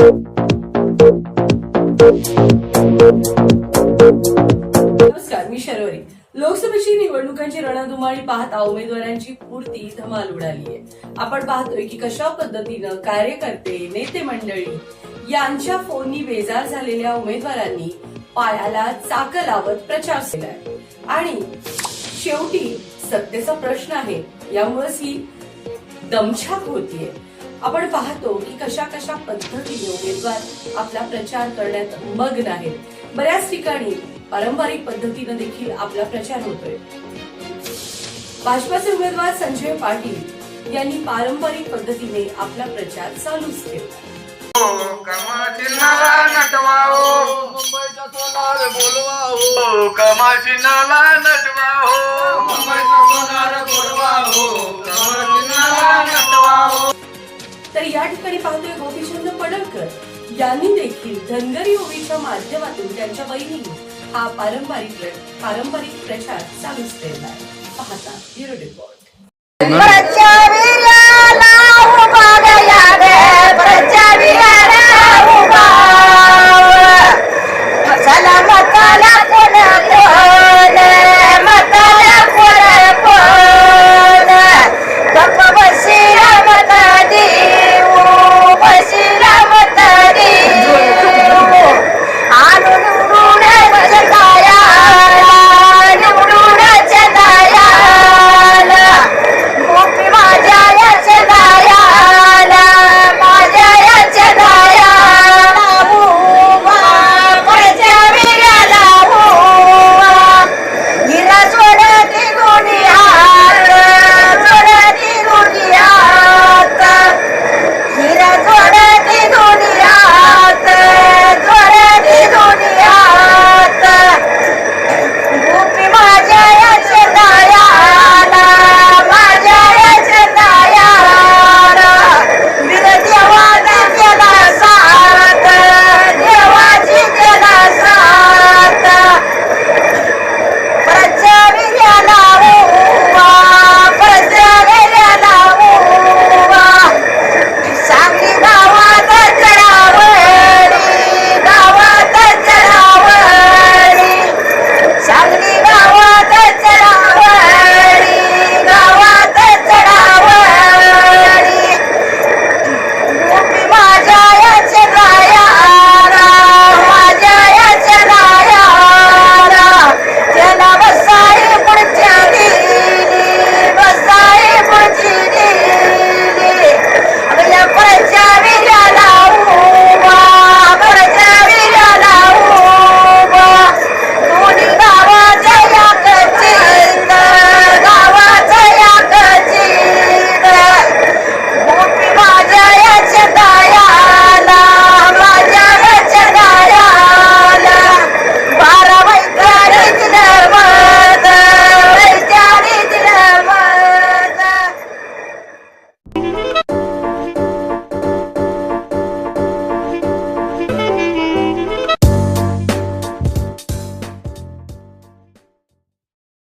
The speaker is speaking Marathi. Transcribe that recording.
नमस्कार मी शर्वरी. लोकसभेची निवडणुकांची रणधुमाळी पाहता उमेदवारांची पूर्ती धमाल उडाली आहे. आपण पाहतोय की कशा पद्धतीनं कार्यकर्ते नेते मंडळी यांच्या फोननी बेजार झालेल्या उमेदवारांनी पायाला चाक लावत प्रचार केलाय. आणि शेवटी सत्तेचा प्रश्न आहे. यामुळेच ही दमछाक होतीये. आपण पाहतो की कशा कशा पद्धतीने उमेदवार आपला प्रचार करण्यात मग्न आहेत. बऱ्याच ठिकाणी पारंपरिक पद्धतीनं देखील आपला प्रचार होतोय. भाजपाचे उमेदवार संजय पाटील यांनी पारंपरिक पद्धतीने आपला प्रचार चालूच ठेवला. तर या ठिकाणी पाहतोय गोपीचंद पडळकर. यांनी देखील धनगरी ओवीच्या माध्यमातून त्यांच्या बहिणीने हा पारंपरिक पारंपरिक प्रचार चालूच ठेवला पाहता bureau report. Salam, salam, salam.